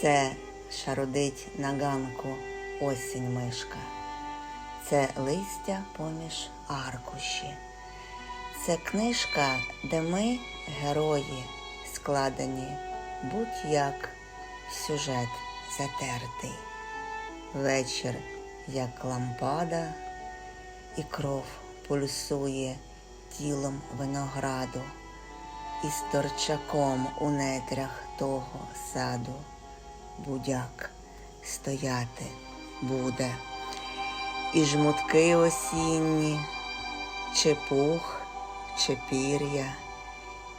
Це шарудить на ганку осінь мишка. Це листя поміж аркуші. Це книжка, де ми, герої, складені будь-як сюжет затертий. Вечір, як лампада, і кров пульсує тілом винограду, і з у нетрях того саду будяк стояти буде. І жмутки осінні, чи пух, чи пір'я,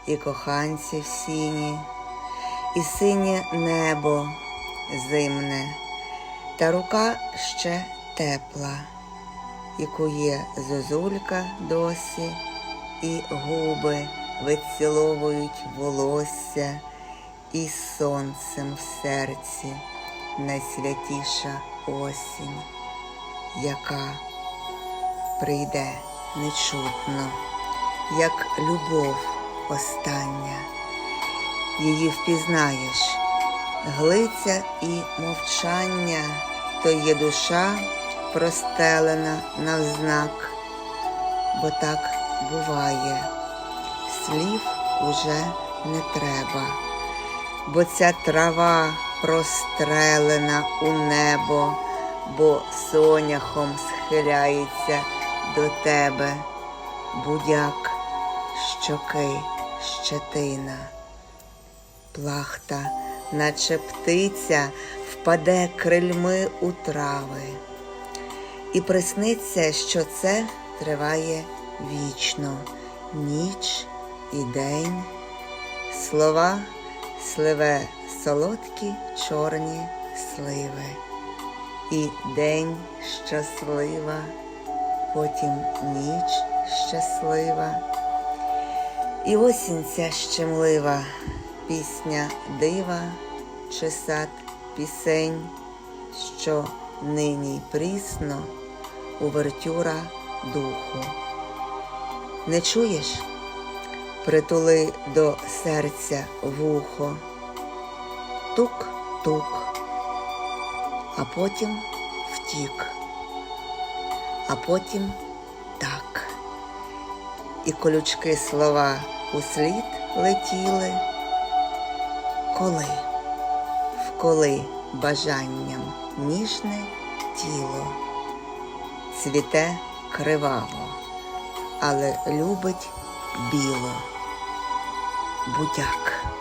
і коханці в сіні, і синє небо зимне, та рука ще тепла, і кує зозулька досі, і губи виціловують волосся, і сонцем в серці найсвятіша осінь, яка прийде нечутно, як любов остання. Її впізнаєш, глиця і мовчання, то є душа простелена навзнак, бо так буває, слів уже не треба, бо ця трава прострелена у небо, бо соняхом схиляється до тебе, будяк, щоки, щетина, плахта, наче птиця, впаде крильми у трави. І присниться, що це триває вічно, ніч і день. Слова сливе солодкі чорні сливи. І день щаслива, потім ніч щаслива. І осінь ця щемлива, пісня дива чи сад пісень, що нині прісно увертюра духу. Не чуєш? Притули до серця вухо, тук-тук, а потім втік, а потім так. І колючки слова услід летіли, коли, вколи бажанням ніжне тіло, цвіте криваво, але любить біло, будяк.